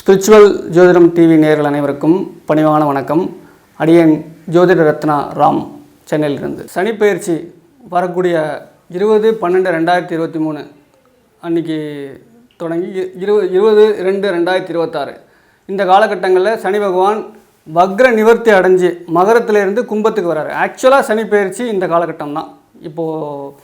Spiritual ஜோதிடம் TV நேர்கள் அனைவருக்கும் பணிவான வணக்கம். அடியேன் ஜோதிட ரத்னா ராம் சென்னையிலிருந்து. சனிப்பெயர்ச்சி வரக்கூடிய இருபது பன்னெண்டு ரெண்டாயிரத்தி இருபத்தி மூணு அன்னைக்கு தொடங்கி இருபது இருபது ரெண்டு ரெண்டாயிரத்தி இருபத்தாறு. இந்த காலகட்டங்களில் சனி பகவான் வக்ர நிவர்த்தி அடைஞ்சு மகரத்திலேருந்து கும்பத்துக்கு வராரு. ஆக்சுவலாக சனி பெயர்ச்சி இந்த காலகட்டம் தான். இப்போது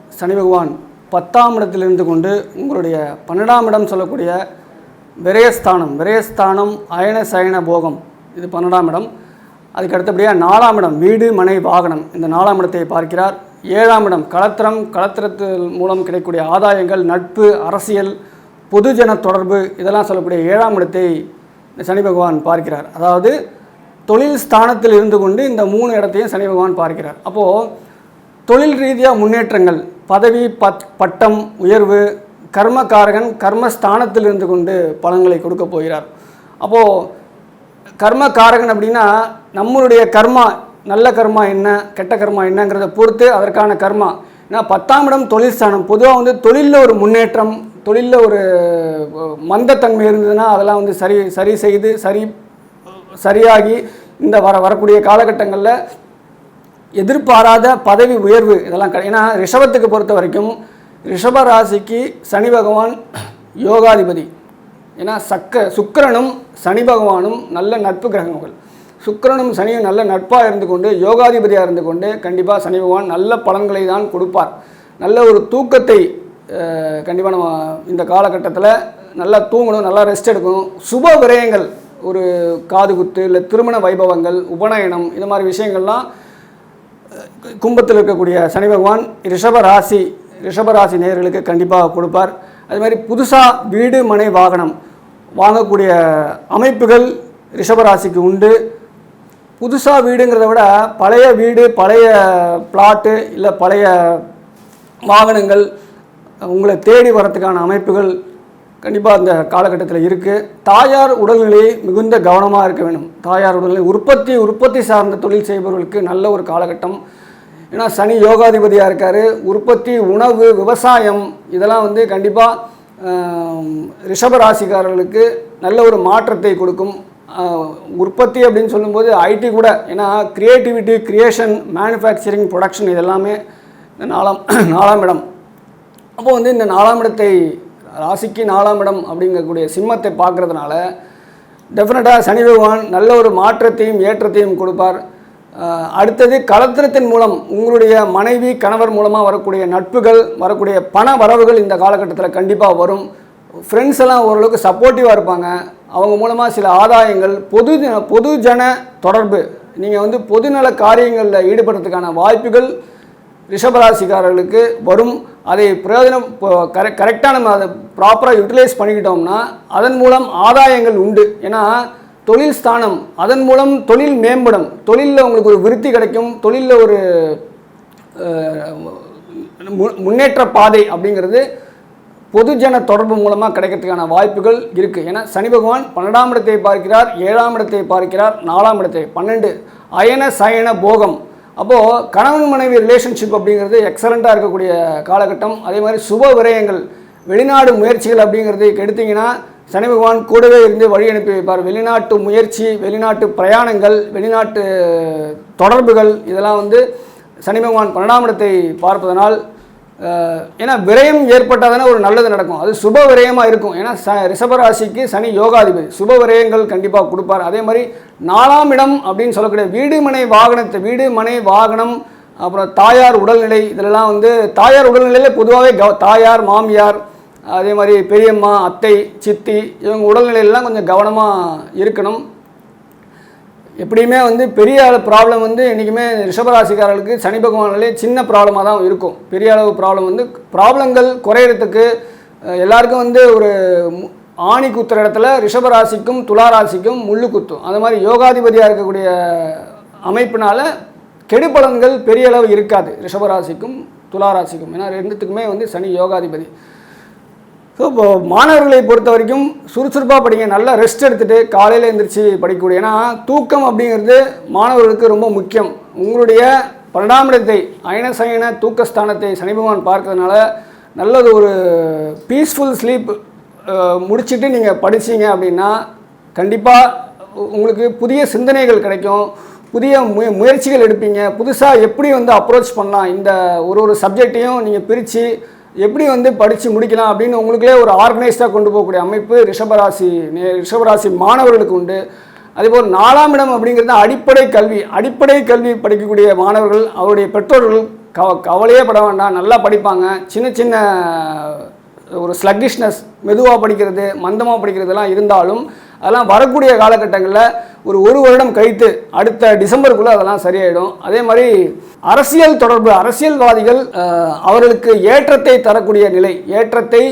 சனி பகவான் பத்தாம் இடத்தில் இருந்து கொண்டு உங்களுடைய பன்னெண்டாம் இடம் சொல்லக்கூடிய விரயஸ்தானம் விரயஸ்தானம் அயன சயன போகம். இது பன்னெண்டாம் இடம். அதுக்கு அடுத்தபடியாக நாலாம் இடம் வீடு மனை வாகனம். இந்த நாலாம் இடத்தை பார்க்கிறார். ஏழாம் இடம் களத்திரம் களத்திரத்து மூலம் கிடைக்கக்கூடிய ஆதாயங்கள் நட்பு அரசியல் பொதுஜன தொடர்பு இதெல்லாம் சொல்லக்கூடிய ஏழாம் இடத்தை சனி பகவான் பார்க்கிறார். அதாவது தொழில் ஸ்தானத்தில் இருந்து கொண்டு இந்த மூணு இடத்தையும் சனி பகவான் பார்க்கிறார். அப்போது தொழில் ரீதியாக முன்னேற்றங்கள் பதவி பத் பட்டம் உயர்வு கர்மகாரகன் கர்மஸ்தானத்தில் இருந்து கொண்டு பலன்களை கொடுக்க போகிறார். அப்போது கர்மகாரகன் அப்படின்னா நம்மளுடைய கர்மா நல்ல கர்மா என்ன கெட்ட கர்மா என்னங்கிறத பொறுத்து அதற்கான கர்மா. ஏன்னா பத்தாம் இடம் தொழில் ஸ்தானம். பொதுவாக வந்து தொழிலில் ஒரு முன்னேற்றம் தொழிலில் ஒரு மந்தத்தன்மை இருந்ததுன்னா அதெல்லாம் வந்து சரி சரி செய்து சரி சரியாகி இந்த வர வரக்கூடிய காலகட்டங்களில் எதிர்பாராத பதவி உயர்வு இதெல்லாம் கிடையாது ஏன்னா ரிஷபத்துக்கு பொறுத்த வரைக்கும் ரிஷப ராசிக்கு சனி பகவான் யோகாதிபதி. ஏன்னா சக்க சுக்கரனும் சனி பகவானும் நல்ல நட்பு கிரகங்கள். சுக்கரனும் சனியும் நல்ல நட்பாக இருந்து கொண்டு யோகாதிபதியாக இருந்து கொண்டு கண்டிப்பாக சனி பகவான் நல்ல பலன்களை தான் கொடுப்பார். நல்ல ஒரு தூக்கத்தை கண்டிப்பாக நம்ம இந்த காலகட்டத்தில் நல்லா தூங்கணும் நல்லா ரெஸ்ட் எடுக்கணும். சுப விரயங்கள் ஒரு காது குத்து இல்லை திருமண வைபவங்கள் உபநயனம் இது மாதிரி விஷயங்கள்லாம் கும்பத்தில் இருக்கக்கூடிய சனி பகவான் ரிஷப ராசி ரிஷப ராசி நேயர்களுக்கு கண்டிப்பாக கொடுப்பார். அது மாதிரி புதுசாக வீடு மனை வாகனம் வாங்கக்கூடிய அமைப்புகள் ரிஷபராசிக்கு உண்டு. புதுசாக வீடுங்கிறத விட பழைய வீடு பழைய பிளாட்டு இல்லை பழைய வாகனங்கள் உங்களை தேடி வரத்துக்கான அமைப்புகள் கண்டிப்பாக அந்த காலகட்டத்தில் இருக்குது தாயார் உடல்நிலை மிகுந்த கவனமாக இருக்க வேண்டும் தாயார் உடல்நிலை உற்பத்தி உற்பத்தி சார்ந்த தொழில் செய்பவர்களுக்கு நல்ல ஒரு காலகட்டம். ஏன்னா சனி யோகாதிபதியாக இருக்கார். உற்பத்தி உணவு விவசாயம் இதெல்லாம் வந்து கண்டிப்பாக ரிஷபராசிக்காரர்களுக்கு நல்ல ஒரு மாற்றத்தை கொடுக்கும். உற்பத்தி அப்படின்னு சொல்லும்போது ஐடி கூட ஏன்னா கிரியேட்டிவிட்டி க்ரியேஷன் மேனுஃபேக்சரிங் ப்ரொடக்ஷன் இதெல்லாமே இந்த நாலாம் நாலாம் இடம். அப்போது வந்து இந்த நாலாம் இடத்தை ராசிக்கு நாலாம் இடம் அப்படிங்கக்கூடிய சிம்மத்தை பார்க்குறதுனால டெஃபினட்டாக சனி பகவான் நல்ல ஒரு மாற்றத்தையும் ஏற்றத்தையும் கொடுப்பார். அடுத்தது கலத்திரத்தின் மூலம் உங்களுடைய மனைவி கணவர் மூலமாக வரக்கூடிய நட்புகள் வரக்கூடிய பண வரவுகள் இந்த காலகட்டத்தில் கண்டிப்பாக வரும். ஃப்ரெண்ட்ஸ் எல்லாம் ஓரளவுக்கு சப்போர்ட்டிவாக இருப்பாங்க. அவங்க மூலமாக சில ஆதாயங்கள் பொது பொது ஜன தொடர்பு நீங்கள் வந்து பொதுநல காரியங்களில் ஈடுபடுறதுக்கான வாய்ப்புகள் ரிஷபராசிக்காரர்களுக்கு வரும். அதை பிரயோஜனம் கரெக்டாக நம்ம அதை ப்ராப்பராக யூட்டிலைஸ் பண்ணிக்கிட்டோம்னா அதன் மூலம் ஆதாயங்கள் உண்டு. ஏன்னா தொழில் ஸ்தானம் அதன் மூலம் தொழில் மேம்படும். தொழிலில் உங்களுக்கு ஒரு விருத்தி கிடைக்கும். தொழிலில் ஒரு மு- முன்னேற்ற பாதை அப்படிங்கிறது பொதுஜன தொடர்பு மூலமாக கிடைக்கிறதுக்கான வாய்ப்புகள் இருக்குது ஏன்னா சனி பகவான் பன்னெண்டாம் இடத்தை பார்க்கிறார் ஏழாம் இடத்தை பார்க்கிறார் நாலாம் இடத்தை பன்னெண்டு. அயன சயன போகம். அப்போது கணவன் மனைவி ரிலேஷன்ஷிப் அப்படிங்கிறது எக்ஸலண்ட்டாக இருக்கக்கூடிய காலகட்டம். அதே மாதிரி சுப விரயங்கள் வெளிநாடு முயற்சிகள் அப்படிங்கிறது எடுத்திங்கன்னா சனி பகவான் கூடவே இருந்து வழி அனுப்பி வைப்பார். வெளிநாட்டு முயற்சி வெளிநாட்டு பிரயாணங்கள் வெளிநாட்டு தொடர்புகள் இதெல்லாம் வந்து சனி பகவான் பன்னெண்டாம் இடத்தை பார்ப்பதனால் ஏன்னா விரயம் ஏற்பட்டால் தானே ஒரு நல்லது நடக்கும். அது சுப விரயமாக இருக்கும். ஏன்னா ச ரிஷபராசிக்கு சனி யோகாதிபதி. சுப விரயங்கள் கண்டிப்பாக கொடுப்பார். அதே மாதிரி நாலாம் இடம் அப்படின்னு சொல்லக்கூடிய வீடு மனை வாகனத்தை வீடு மனை வாகனம் அப்புறம் தாயார் உடல்நிலை இதிலெல்லாம் வந்து தாயார் உடல்நிலையில் பொதுவாகவே கவ தாயார் மாமியார் அதே மாதிரி பெரியம்மா அத்தை சித்தி இவங்க உடல்நிலையெல்லாம் கொஞ்சம் கவனமாக இருக்கணும். எப்படியுமே வந்து பெரிய அளவு ப்ராப்ளம் வந்து என்றைக்குமே ரிஷபராசிக்காரர்களுக்கு சனி பகவானிலே சின்ன ப்ராப்ளமாக தான் இருக்கும். பெரிய அளவு ப்ராப்ளம் வந்து ப்ராப்ளங்கள் குறையிறதுக்கு எல்லாருக்கும் வந்து ஒரு மு- ஆணி குத்துற இடத்துல ரிஷபராசிக்கும் துளாராசிக்கும் முள்ளு குத்தும். அது மாதிரி யோகாதிபதியாக இருக்கக்கூடிய அமைப்பினால் கெடுபலன்கள் பெரிய அளவு இருக்காது. ரிஷபராசிக்கும் துளாராசிக்கும். ஏன்னா ரெண்டுத்துக்குமே வந்து சனி யோகாதிபதி. ஸோ இப்போ மாணவர்களை பொறுத்த வரைக்கும் சுறுசுறுப்பாக படிங்க நல்லா ரெஸ்ட் எடுத்துகிட்டு காலையில் எழுந்திரிச்சு படிக்கக்கூடிய. ஏன்னா தூக்கம் அப்படிங்கிறது மாணவர்களுக்கு ரொம்ப முக்கியம். உங்களுடைய பன்னெண்டாம் இடத்தை அயனசயன தூக்கஸ்தானத்தை சனி பகவான் பார்க்கறதுனால நல்லது ஒரு பீஸ்ஃபுல் ஸ்லீப் முடிச்சுட்டு நீங்கள் படிச்சீங்க அப்படின்னா கண்டிப்பாக உங்களுக்கு புதிய சிந்தனைகள் கிடைக்கும். புதிய மு முயற்சிகள் எடுப்பீங்க. புதுசாக எப்படி வந்து அப்ரோச் பண்ணலாம். இந்த ஒரு ஒரு சப்ஜெக்டையும் நீங்கள் பிரித்து எப்படி வந்து படித்து முடிக்கலாம் அப்படின்னு உங்களுக்குள்ளே ஒரு ஆர்கனைஸ்டாக கொண்டு போகக்கூடிய அமைப்பு ரிஷபராசி ரிஷபராசி மாணவர்களுக்கு உண்டு. அதேபோல் நாலாம் இடம் அப்படிங்கிறது அடிப்படை கல்வி. அடிப்படை கல்வி படிக்கக்கூடிய மாணவர்கள் அவருடைய பெற்றோர்கள் கவ கவலையே பட வேண்டாம். நல்லா படிப்பாங்க. சின்ன சின்ன ஒரு ஸ்லக்கிஷ்னஸ் மெதுவாக படிக்கிறது மந்தமாக படிக்கிறதெல்லாம் இருந்தாலும் அதெல்லாம் வரக்கூடிய காலகட்டங்களில் ஒரு ஒரு வருடம் கழித்து அடுத்த டிசம்பருக்குள்ளே அதெல்லாம் சரியாயிடும். அதே மாதிரி அரசியல் தொடர்பு அரசியல்வாதிகள் அவர்களுக்கு ஏற்றத்தை தரக்கூடிய நிலை ஏற்றத்தை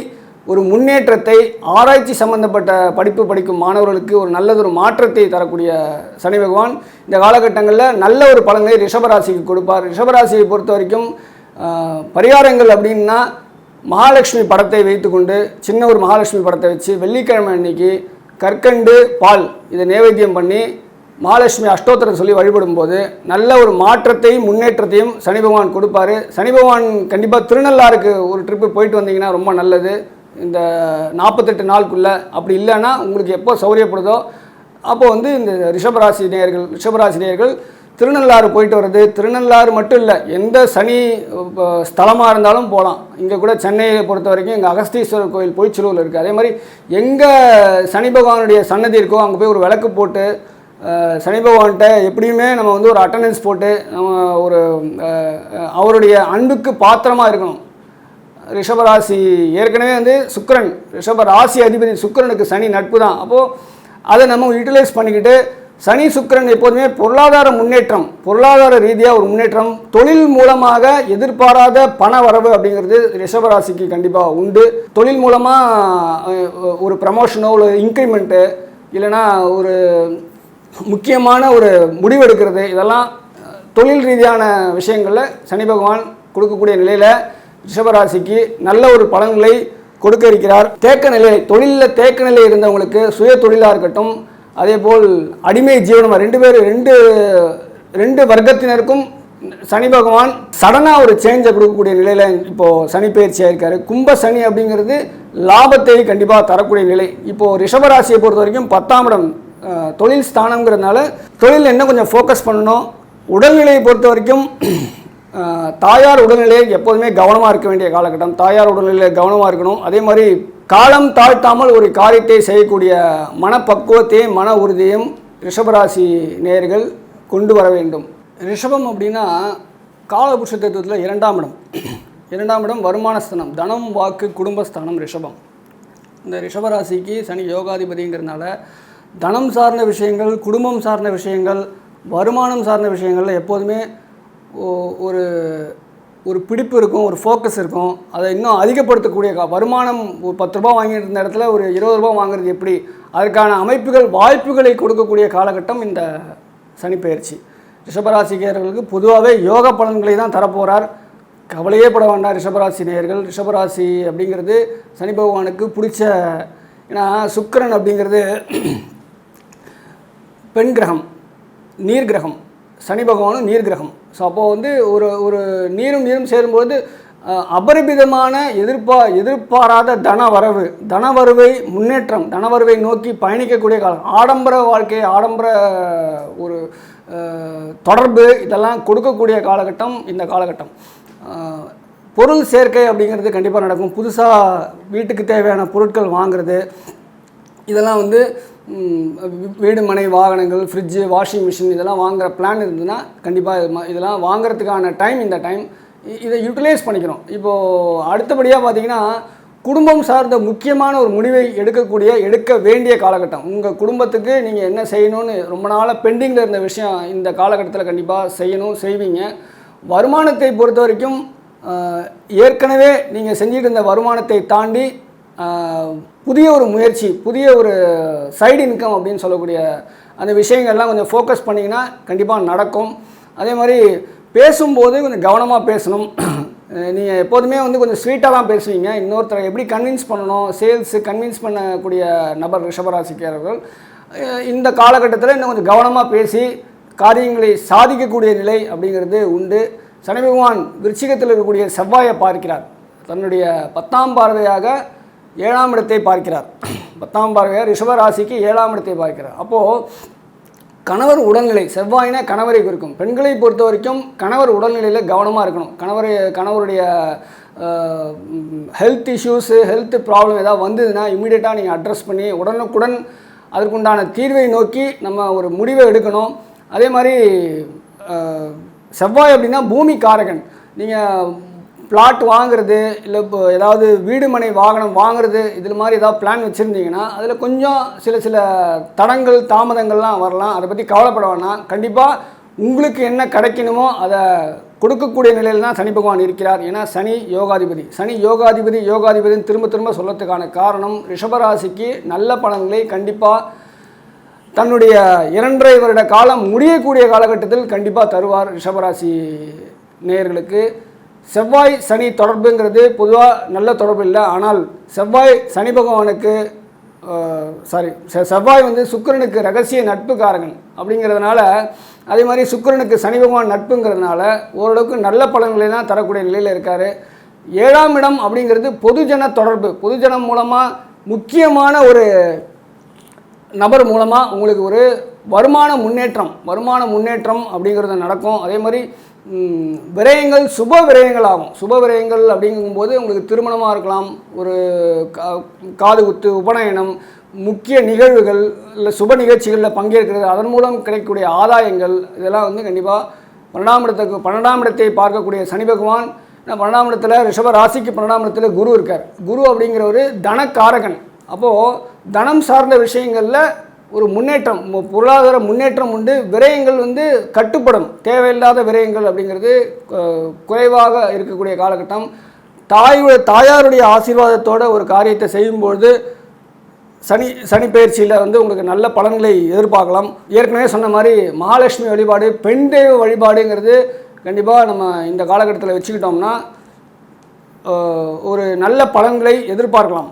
ஒரு முன்னேற்றத்தை ஆராய்ச்சி சம்பந்தப்பட்ட படிப்பு படிக்கும் மாணவர்களுக்கு ஒரு நல்லதொரு மாற்றத்தை தரக்கூடிய சனி பகவான் இந்த காலகட்டங்களில் நல்ல ஒரு பலனை ரிஷபராசிக்கு கொடுப்பார். ரிஷபராசியை பொறுத்த வரைக்கும் பரிகாரங்கள் அப்படின்னா மகாலட்சுமி படத்தை வைத்துக்கொண்டு சின்ன ஒரு மகாலட்சுமி படத்தை வச்சு வெள்ளிக்கிழமை அன்னைக்கு கற்கண்டு பால் இதை நேவேத்தியம் பண்ணி மகாலட்சுமி அஷ்டோத்திரம் சொல்லி வழிபடும்போது நல்ல ஒரு மாற்றத்தையும் முன்னேற்றத்தையும் சனி பகவான் கொடுப்பாரு. சனி பகவான் கண்டிப்பாக திருநள்ளாருக்கு ஒரு ட்ரிப்பு போயிட்டு வந்தீங்கன்னா ரொம்ப நல்லது. இந்த நாற்பத்தெட்டு நாளுக்குள்ளே அப்படி இல்லைன்னா உங்களுக்கு எப்போ சௌரியப்படுதோ அப்போ வந்து இந்த ரிஷபராசி நேயர்கள் ரிஷபராசி நேயர்கள் திருநள்ளாறு போயிட்டு வர்றது திருநள்ளாறு மட்டும் இல்லை எந்த சனி ஸ்தலமாக இருந்தாலும் போகலாம் இங்கே கூட சென்னையை பொறுத்த வரைக்கும் இங்கே அகஸ்தீஸ்வரர் கோயில் பொய்ச்சிலூரில் இருக்குது அதே மாதிரி எங்கே சனி பகவானுடைய சன்னதி இருக்கோ அங்கே போய் ஒரு விளக்கு போட்டு சனி பகவான்கிட்ட எப்படியுமே நம்ம வந்து ஒரு அட்டண்டன்ஸ் போட்டு நம்ம ஒரு அவருடைய அன்புக்கு பாத்திரமாக இருக்கணும். ரிஷபராசி ஏற்கனவே வந்து சுக்கிரன் ரிஷப ராசி அதிபதி சுக்கரனுக்கு சனி நட்பு தான் அப்போது அதை நம்ம யூட்டிலைஸ் பண்ணிக்கிட்டு சனி சுக்கிரன் எப்போதுமே பொருளாதார முன்னேற்றம் பொருளாதார ரீதியாக ஒரு முன்னேற்றம் தொழில் மூலமாக எதிர்பாராத பண வரவு அப்படிங்கிறது ரிஷபராசிக்கு கண்டிப்பாக உண்டு. தொழில் மூலமாக ஒரு ப்ரமோஷனோ ஒரு இன்க்ரிமெண்ட்டு இல்லைன்னா ஒரு முக்கியமான ஒரு முடிவெடுக்கிறது இதெல்லாம் தொழில் ரீதியான விஷயங்களில் சனி பகவான் கொடுக்கக்கூடிய நிலையில் ரிஷபராசிக்கு நல்ல ஒரு பலன்களை கொடுக்க இருக்கிறார். தேக்க நிலை தொழிலில் தேக்க நிலை இருந்தவங்களுக்கு சுய தொழிலாக இருக்கட்டும் அதே போல் அடிமை ஜீவனமாக ரெண்டு பேர் ரெண்டு ரெண்டு வர்க்கத்தினருக்கும் சனி பகவான் சடனாக ஒரு சேஞ்சை கொடுக்கக்கூடிய நிலையில் இப்போது சனி பயிற்சியாக இருக்காரு கும்ப சனி அப்படிங்கிறது லாபத்தை கண்டிப்பாக தரக்கூடிய நிலை. இப்போது ரிஷபராசியை பொறுத்த வரைக்கும் பத்தாம் இடம் தொழில் ஸ்தானங்கிறதுனால தொழில் என்ன கொஞ்சம் ஃபோக்கஸ் பண்ணணும். உடல்நிலையை பொறுத்த வரைக்கும் தாயார் உடல்நிலை எப்போதுமே கவனமாக இருக்க வேண்டிய காலகட்டம். தாயார் உடல்நிலையில் கவனமாக இருக்கணும். அதே மாதிரி காலம் தாழ்த்தாமல் ஒரு காரியத்தை செய்யக்கூடிய மனப்பக்குவத்தையும் மன உறுதியும் ரிஷபராசி நேர்கள் கொண்டு வர வேண்டும். ரிஷபம் அப்படின்னா காலபுருஷ தத்துவத்தில் இரண்டாம் இடம். இரண்டாம் இடம் வருமானஸ்தானம் தனம் வாக்கு குடும்பஸ்தானம் ரிஷபம். இந்த ரிஷபராசிக்கு சனி யோகாதிபதிங்கிறதுனால தனம் சார்ந்த விஷயங்கள் குடும்பம் சார்ந்த விஷயங்கள் வருமானம் சார்ந்த விஷயங்கள்ல எப்போதுமே ஒரு ஒரு பிடிப்பு இருக்கும் ஒரு ஃபோக்கஸ் இருக்கும். அதை இன்னும் அதிகப்படுத்தக்கூடிய வருமானம் ஒரு பத்து ரூபா வாங்கிட்டு இருந்த இடத்துல ஒரு இருபது ரூபா வாங்குறது எப்படி? அதற்கான அமைப்புகள் வாய்ப்புகளை கொடுக்கக்கூடிய காலகட்டம் இந்த சனிப்பெயர்ச்சி ரிஷபராசிக்காரர்களுக்கு பொதுவாகவே யோக பலன்களை தான் தரப்போகிறார் கவலையே பட வேண்டாம் ரிஷபராசி நேயர்கள் ரிஷபராசி அப்படிங்கிறது சனி பகவானுக்கு பிடிச்ச ஏன்னா சுக்கரன் அப்படிங்கிறது பெண் கிரகம் நீர் கிரகம். சனி பகவானும் நீர் கிரகம். ஸோ அப்போது வந்து ஒரு ஒரு நீரும் நீரும் சேரும்போது அஹ், அபரிமிதமான எதிர்பா எதிர்பாராத தன வரவு தன வரவை முன்னேற்றம் தனவரவை நோக்கி பயணிக்கக்கூடிய காலம் ஆடம்பர வாழ்க்கை ஆடம்பர ஒரு தொடர்பு இதெல்லாம் கொடுக்கக்கூடிய காலகட்டம் இந்த காலகட்டம். பொருள் சேர்க்கை அப்படிங்கிறது கண்டிப்பாக நடக்கும். புதுசாக வீட்டுக்கு தேவையான பொருட்கள் வாங்குறது இதெல்லாம் வந்து வீடு மனை வாகனங்கள் ஃப்ரிட்ஜு வாஷிங் மிஷின் இதெல்லாம் வாங்குகிற பிளான் இருந்ததுன்னா கண்டிப்பாக இதெல்லாம் வாங்குறதுக்கான டைம் இந்த டைம் இதை யூட்டிலைஸ் பண்ணிக்கிறோம் இப்போது அடுத்தபடியாக பார்த்தீங்கன்னா குடும்பம் சார்ந்த முக்கியமான ஒரு முடிவை எடுக்கக்கூடிய எடுக்க வேண்டிய காலகட்டம். உங்கள் குடும்பத்துக்கு நீங்கள் என்ன செய்யணும்னு ரொம்ப நாளாக பெண்டிங்கில் இருந்த விஷயம் இந்த காலகட்டத்தில் கண்டிப்பாக செய்யணும் செய்வீங்க. வருமானத்தை பொறுத்த வரைக்கும் ஏற்கனவே நீங்கள் செஞ்சிட்டு இருந்த வருமானத்தை தாண்டி புதிய ஒரு முயற்சி புதிய ஒரு சைடு இன்கம் அப்படின்னு சொல்லக்கூடிய அந்த விஷயங்கள்லாம் கொஞ்சம் ஃபோக்கஸ் பண்ணிங்கன்னா கண்டிப்பாக நடக்கும். அதே மாதிரி பேசும்போது கொஞ்சம் கவனமாக பேசணும். நீங்கள் எப்போதுமே வந்து கொஞ்சம் ஸ்வீட்டாக தான் பேசுவீங்க. இன்னொருத்தரை எப்படி கன்வின்ஸ் பண்ணணும்? சேல்ஸு கன்வின்ஸ் பண்ணக்கூடிய நபர் ரிஷபராசிக்காரர்கள் இந்த காலகட்டத்தில் இன்னும் கொஞ்சம் கவனமாக பேசி காரியங்களை சாதிக்கக்கூடிய நிலை அப்படிங்கிறது உண்டு. சனி பகவான் விருச்சிகத்தில் இருக்கக்கூடிய செவ்வாயை பார்க்கிறார். தன்னுடைய பத்தாம் பார்வையாக ஏழாம் இடத்தை பார்க்கிறார். பத்தாம் பார்வையார் ரிஷபராசிக்கு ஏழாம் இடத்தை பார்க்கிறார். அப்போது கணவர் உடல்நிலை செவ்வாயினா கணவரை குறிக்கும். பெண்களை பொறுத்த வரைக்கும் கணவர் உடல்நிலையில் கவனமாக இருக்கணும். கணவரை கணவருடைய ஹெல்த் இஷ்யூஸு ஹெல்த் ப்ராப்ளம் ஏதாவது வந்ததுன்னா இமீடியட்டாக நீங்கள் அட்ரஸ் பண்ணி உடனுக்குடன் அதற்குண்டான தீர்வை நோக்கி நம்ம ஒரு முடிவை எடுக்கணும். அதே மாதிரி செவ்வாய் அப்படின்னா பூமி காரகன் நீங்கள் பிளாட் வாங்குறது இல்லை இப்போ ஏதாவது வீடு மனை வாகனம் வாங்குறது இதில் மாதிரி ஏதாவது பிளான் வச்சுருந்தீங்கன்னா அதில் கொஞ்சம் சில சில தடங்கள் தாமதங்கள்லாம் வரலாம். அதை பற்றி கவலைப்பட வேணாம். கண்டிப்பாக உங்களுக்கு என்ன கிடைக்கணுமோ அதை கொடுக்கக்கூடிய நிலையில் தான் சனி பகவான் இருக்கிறார். ஏன்னா சனி யோகாதிபதி. சனி யோகாதிபதி யோகாதிபதின்னு திரும்ப திரும்ப சொல்லத்துக்கான காரணம் ரிஷபராசிக்கு நல்ல பலன்களை கண்டிப்பாக தன்னுடைய இரண்டரை வருட காலம் முடியக்கூடிய காலகட்டத்தில் கண்டிப்பாக தருவார் ரிஷபராசி நேயர்களுக்கு. செவ்வாய் சனி தொடர்புங்கிறது பொதுவாக நல்ல தொடர்பு இல்லை. ஆனால் செவ்வாய் சனி பகவானுக்கு சாரி செவ்வாய் வந்து சுக்கிரனுக்கு ரகசிய நட்புக்காரங்கள் அப்படிங்கிறதுனால அதே மாதிரி சுக்கிரனுக்கு சனி பகவான் நட்புங்கிறதுனால ஓரளவுக்கு நல்ல பலன்களை தான் தரக்கூடிய நிலையில் இருக்கார். ஏழாம் இடம் அப்படிங்கிறது பொதுஜன தொடர்பு. பொதுஜனம் மூலமாக முக்கியமான ஒரு நபர் மூலமாக உங்களுக்கு ஒரு வருமான முன்னேற்றம் வருமான முன்னேற்றம் அப்படிங்கிறது நடக்கும். அதே மாதிரி விரயங்கள் சுப விரயங்கள் ஆகும் சுப விரயங்கள் அப்படிங்கும்போது உங்களுக்கு திருமணமாக இருக்கலாம் ஒரு கா- காது குத்து உபநயனம் முக்கிய நிகழ்வுகள் இல்லை சுப நிகழ்ச்சிகளில் பங்கேற்கிறது அதன் மூலம் கிடைக்கக்கூடிய ஆதாயங்கள் இதெல்லாம் வந்து கண்டிப்பாக பன்னெண்டாம் இடத்துக்கு பன்னெண்டாம் இடத்தை பார்க்கக்கூடிய சனி பகவான் பன்னெண்டாம் இடத்துல ரிஷப ராசிக்கு பன்னெண்டாம் இடத்துல குரு இருக்கார். குரு அப்படிங்கிற ஒரு தனக்காரகன். அப்போது தனம் சார்ந்த விஷயங்களில் ஒரு முன்னேற்றம் பொருளாதார முன்னேற்றம் உண்டு. விரயங்கள் வந்து கட்டுப்படும். தேவையில்லாத விரயங்கள் அப்படிங்கிறது குறைவாக இருக்கக்கூடிய காலகட்டம். தாய் தாயாருடைய ஆசீர்வாதத்தோட ஒரு காரியத்தை செய்யும்பொழுது சனி சனி பயிற்சியில் வந்து உங்களுக்கு நல்ல பலன்களை எதிர்பார்க்கலாம். ஏற்கனவே சொன்ன மாதிரி மகாலட்சுமி வழிபாடு பெண் தெய்வ வழிபாடுங்கிறது கண்டிப்பாக நம்ம இந்த காலகட்டத்தில் வச்சுக்கிட்டோம்னா ஒரு நல்ல பலன்களை எதிர்பார்க்கலாம்.